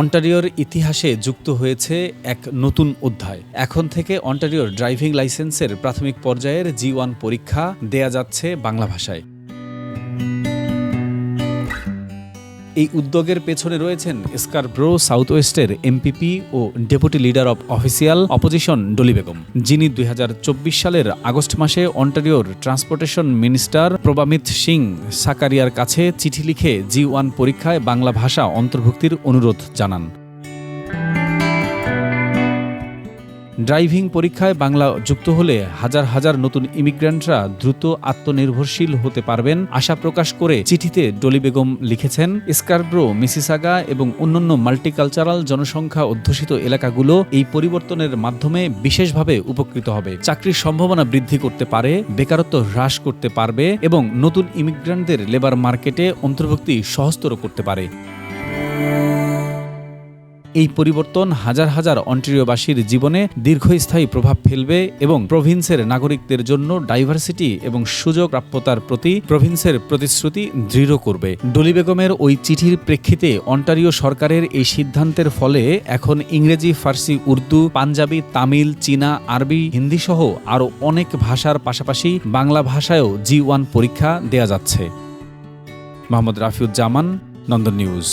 অন্টারিওর ইতিহাসে যুক্ত হয়েছে এক নতুন অধ্যায়। এখন থেকে অন্টারিওর ড্রাইভিং লাইসেন্সের প্রাথমিক পর্যায়ের জি ওয়ান পরীক্ষা দেয়া যাচ্ছে বাংলা ভাষায়। এই উদ্যোগের পেছনে রয়েছেন স্কারব্রো সাউথ ওয়েস্টের MPP O deputy leader of official opposition Dolly Begum. যিনি দুই হাজার চব্বিশ সালের আগস্ট মাসে অন্টারিওর ট্রান্সপোর্টেশন মিনিস্টার প্রবামিত সিং সাকারিয়ার কাছে চিঠি লিখে জি ওয়ান পরীক্ষায় বাংলা ভাষা অন্তর্ভুক্তির অনুরোধ জানান। ড্রাইভিং পরীক্ষায় বাংলা যুক্ত হলে হাজার হাজার নতুন ইমিগ্র্যান্টরা দ্রুত আত্মনির্ভরশীল হতে পারবেন আশা প্রকাশ করে চিঠিতে ডলি বেগম লিখেছেন, স্কারব্রো, মিসিসাগা এবং অন্যান্য মাল্টিকালচারাল জনসংখ্যা অধ্যুষিত এলাকাগুলো এই পরিবর্তনের মাধ্যমে বিশেষভাবে উপকৃত হবে। চাকরির সম্ভাবনা বৃদ্ধি করতে পারে, বেকারত্ব হ্রাস করতে পারবে এবং নতুন ইমিগ্রান্টদের লেবার মার্কেটে অন্তর্ভুক্তি সহজতর করতে পারে। এই পরিবর্তন হাজার হাজার অন্টারিওবাসীর জীবনে দীর্ঘস্থায়ী প্রভাব ফেলবে এবং প্রভিন্সের নাগরিকদের জন্য ডাইভার্সিটি এবং সুযোগ প্রাপ্যতার প্রতি প্রভিন্সের প্রতিশ্রুতি দৃঢ় করবে। ডলি বেগমের ওই চিঠির প্রেক্ষিতে অন্টারিও সরকারের এই সিদ্ধান্তের ফলে এখন ইংরেজি, ফার্সি, উর্দু, পাঞ্জাবি, তামিল, চীনা, আরবি হিন্দি সহ আরও অনেক ভাষার পাশাপাশি বাংলা ভাষায়ও জি ওয়ান পরীক্ষা দেয়া যাচ্ছে। মোহাম্মদ রাফিউজ্জামান, নন্দন নিউজ।